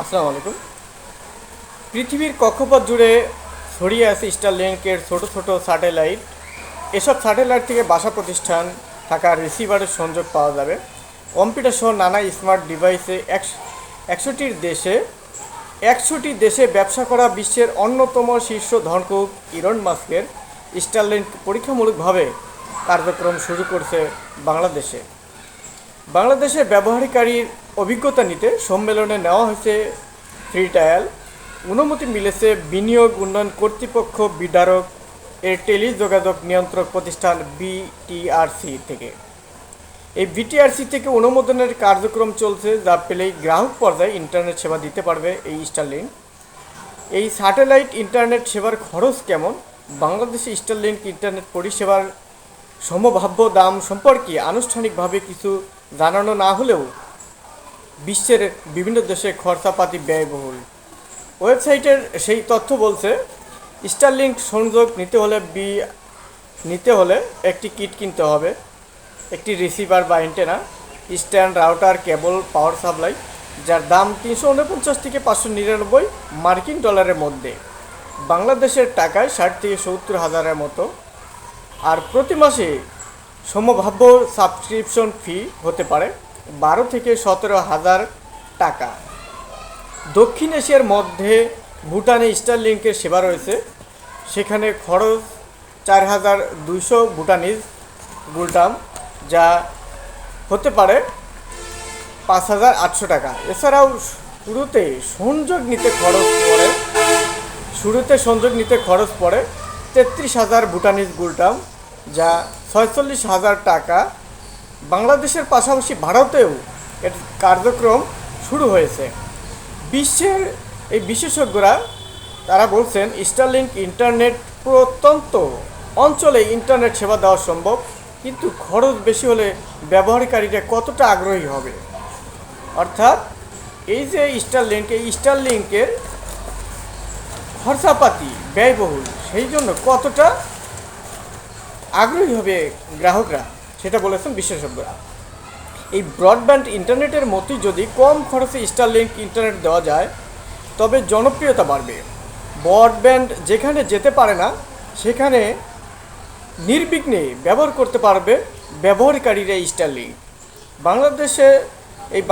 আসসালামু আলাইকুম। পৃথিবীর কক্ষপথ জুড়ে ছড়িয়ে আছে স্টারলিংকের ছোট ছোট স্যাটেলাইট এসব স্যাটেলাইট থেকে বাসা প্রতিষ্ঠান থাকা রিসিভারের সংযোগ পাওয়া যাবে। কম্পিউটার সহ নানা স্মার্ট ডিভাইসে একশ- একশোটির দেশে একশোটি দেশে ব্যবসা করা বিশ্বের অন্যতম শীর্ষ ধনকুক ইরন মাস্কের স্টারলিংক পরীক্ষামূলকভাবে কার্যক্রম শুরু করছে বাংলাদেশে। বাংলাদেশের ব্যবহারকারীর অভিজ্ঞতা নিতে সম্মেলনে নেওয়া হয়েছে ফ্রি ট্রায়াল অনুমতি মিলেছে বিনিয়োগ উন্নয়ন কর্তৃপক্ষ বিদারক এর টেলি যোগাযোগ নিয়ন্ত্রক প্রতিষ্ঠান বিটিআরসি থেকে। এই বিটিআরসি থেকে অনুমোদনের কার্যক্রম চলছে, যা পেলেই গ্রাহক পর্যায়ে ইন্টারনেট সেবা দিতে পারবে এই স্টারলিংক এই স্যাটেলাইট ইন্টারনেট সেবার খরচ কেমন? বাংলাদেশে স্টারলিংক ইন্টারনেট পরিষেবার সমভাব্য দাম সম্পর্কে আনুষ্ঠানিকভাবে কিছু জানানো না হলেও বিশ্বের বিভিন্ন দেশে খরচাপাতি ব্যয়বহুল। ওয়েবসাইটের সেই তথ্য বলছে স্টারলিংক সংযোগ নিতে হলে বি, নিতে হলে একটি কিট কিনতে হবে, একটি রিসিভার বা antenna stand router, cable power supply যার দাম তিনশো উনপঞ্চাশ থেকে পাঁচশো নিরানব্বই মার্কিন ডলারের মধ্যে। বাংলাদেশের টাকায় ষাট থেকে সত্তর হাজারের মতো। আর প্রতি মাসে সমভাব্য সাবস্ক্রিপশন ফি হতে পারে বারো থেকে সতেরো হাজার টাকা। দক্ষিণ এশিয়ার মধ্যে ভুটানে স্টারলিংকের সেবা রয়েছে। সেখানে খরচ চার হাজার দুইশো ভুটানিজ গুলটাম, যা হতে পারে পাঁচ হাজার আটশো টাকা। এছাড়াও শুরুতে সংযোগ নিতে খরচ পড়ে শুরুতে সংযোগ নিতে খরচ পড়ে তেত্রিশ হাজার ভুটানিজ গুলটাম যা ছয়চল্লিশ হাজার টাকা বাংলাদেশের পাশাপাশি ভারতেও এর কার্যক্রম শুরু হয়েছে। বিশ্বের এই বিশেষজ্ঞরা তারা বলছেন, স্টারলিংক ইন্টারনেট প্রত্যন্ত অঞ্চলে ইন্টারনেট সেবা দেওয়া সম্ভব, কিন্তু খরচ বেশি হলে ব্যবহারকারীরা কতটা আগ্রহী হবে? অর্থাৎ এই যে স্টারলিংক, এই স্টারলিংকের খরচাপাতি ব্যয়বহুল, সেই জন্য কতটা আগ্রহী হবে গ্রাহকরা, সেটা বলেছেন বিশেষজ্ঞরা। এই ব্রডব্যান্ড ইন্টারনেটের মতোই যদি কম খরচে স্টারলিংক ইন্টারনেট দেওয়া যায়, তবে জনপ্রিয়তা বাড়বে। ব্রডব্যান্ড যেখানে যেতে পারে না, সেখানে নির্বিঘ্নে ব্যবহার করতে পারবে ব্যবহারকারীরা স্টারলিংক বাংলাদেশে এই